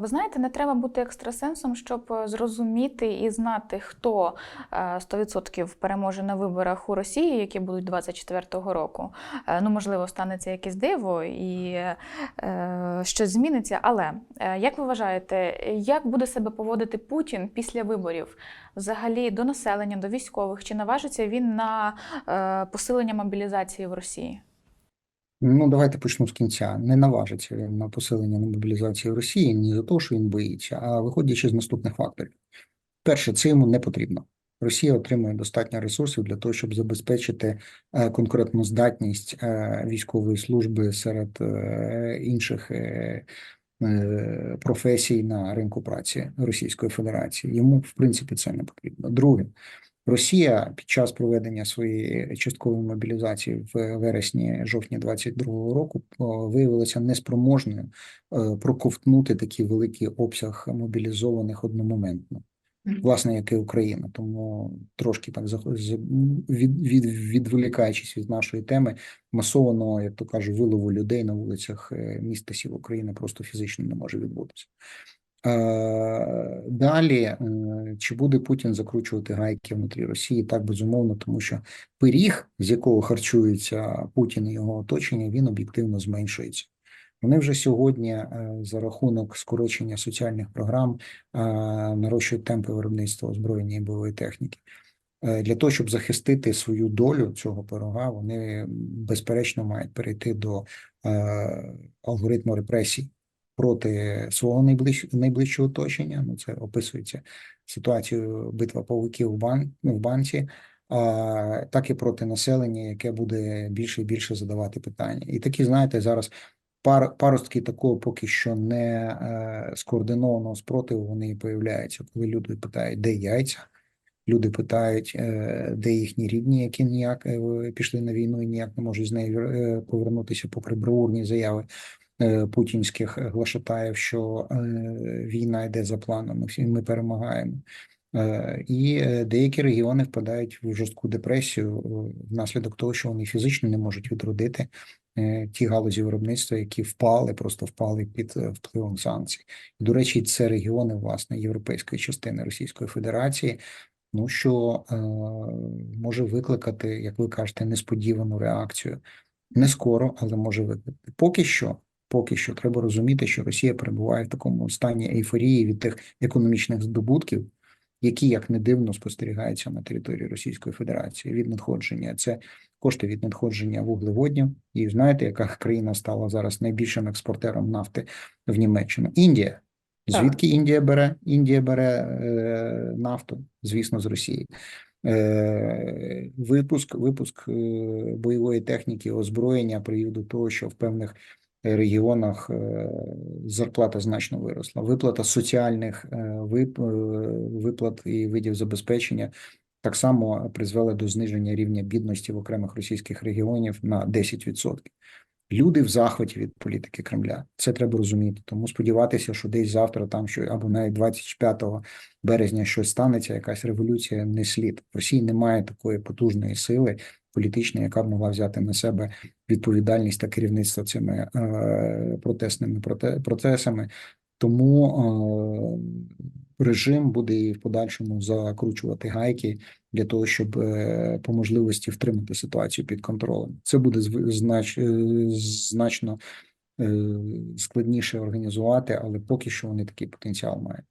Ви знаєте, не треба бути екстрасенсом, щоб е, зрозуміти і знати, хто е, 100% переможе на виборах у Росії, які будуть 24-го року. Е, Ну, можливо, станеться якесь диво і е, щось зміниться. Але е, як ви вважаєте, як буде себе поводити Путін після виборів? Взагалі до населення, до військових? Чи наважиться він на е, посилення мобілізації в Росії? Ну, давайте почну з кінця. Не наважиться він на посилення на мобілізації в Росії ні за те, що він боїться, а виходячи з наступних факторів. Перше, це йому не потрібно. Росія отримує достатньо ресурсів для того, щоб забезпечити е, конкурентну здатність е, військової служби серед е, інших професій на ринку праці Російської Федерації. Йому, в принципі, це не потрібно. Друге, Росія під час проведення своєї часткової мобілізації в вересні-жовтні 22-го року о, виявилася неспроможною е, проковтнути такий великий обсяг мобілізованих одномоментно, власне, як і Україна. Тому трошки так від, від, відволікаючись від нашої теми, масованого, як то кажуть, вилову людей на вулицях е, міст та сіл України просто фізично не може відбутися. Е, Далі, е, чи буде Путін закручувати гайки внутрі Росії? Так, безумовно, тому що пиріг, з якого харчується Путін і його оточення, він об'єктивно зменшується. Вони вже сьогодні е, за рахунок скорочення соціальних програм нарощують темпи виробництва озброєння і бойової техніки. Для того, щоб захистити свою долю цього пирога, вони безперечно мають перейти до алгоритму репресій проти свого найближ, найближчого оточення. Ну, це описується ситуацію битва павуків в, бан, ну, в банці, а, так і проти населення, яке буде більше і більше задавати питання. І такі, знаєте, зараз пар, паростки такого поки що не е, скоординованого спротиву вони появляються, коли люди питають, де яйця. Люди питають, е, де їхні рідні, які ніяк е, пішли на війну і ніяк не можуть з неї е, повернутися, попри бравурні заяви путінських глашатаїв, що е, війна йде за планом, всі ми перемагаємо. Е, І е, деякі регіони впадають в жорстку депресію е, внаслідок того, що вони фізично не можуть відродити е, ті галузі виробництва, які впали, просто впали під е, впливом санкцій. І, до речі, це регіони власне європейської частини Російської Федерації. Ну що е, може викликати, як ви кажете, несподівану реакцію. Не скоро, але може викликати. Поки що, поки що треба розуміти, що Росія перебуває в такому стані ейфорії від тих економічних здобутків, які, як не дивно, спостерігаються на території Російської Федерації від надходження. Це кошти від надходження вуглеводнів. І знаєте, яка країна стала зараз найбільшим експортером нафти в Німеччину? Індія. Так. Звідки Індія бере? Індія бере е, нафту, звісно, з Росії. Е, випуск, випуск е, бойової техніки, озброєння привів до того, що в певних регіонах е, зарплата значно виросла. Виплата соціальних е, е, виплат і видів забезпечення так само призвела до зниження рівня бідності в окремих російських регіонів на 10%. Люди в захваті від політики Кремля. Це треба розуміти. Тому сподіватися, що десь завтра, там що або навіть 25 березня щось станеться, якась революція не слід. В Росії немає такої потужної сили політичної, яка б могла взяти на себе відповідальність та керівництво цими е, протестними проте, процесами. Тому е, режим буде і в подальшому закручувати гайки для того, щоб е, по можливості втримати ситуацію під контролем. Це буде знач, значно складніше організувати, але поки що вони такий потенціал мають.